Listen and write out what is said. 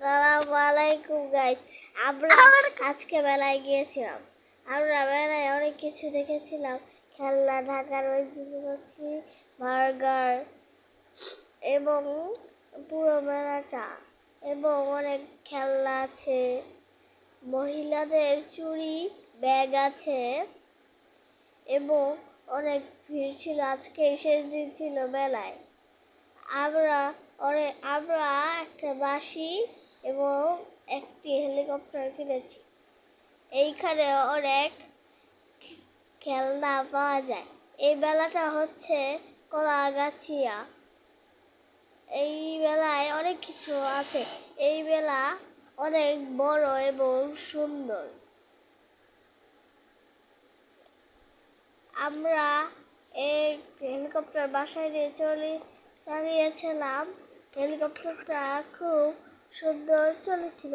আসসালামু আলাইকুম গাইস আমরা আজকে মেলায় গিয়েছিলাম। আমরা মেলায় অনেক কিছু দেখেছিলাম। খেলনা ঢাকার ঐতিহ্যবাহী বার্গার এবং পুরো মেলাটা এবং অনেক খেলনা আছে। মহিলাদের চুড়ি ব্যাগ আছে এবং অনেক ভিড় ছিল। আজকে শেষ দিন ছিল মেলায়। আমরা বাসি এবং একটি হেলিকপ্টার কিনেছি। এইখানে অনেক খেলনা পাওয়া যায়। এই মেলাটা হচ্ছে কলাগাছিয়া এই মেলায় অনেক কিছু আছে। এই মেলা অনেক বড় এবং সুন্দর। আমরা এই হেলিকপ্টার বাসায় নিয়ে চলে চালিয়েছিলাম। হেলিকপ্টারটা খুব সুন্দর চলেছিল।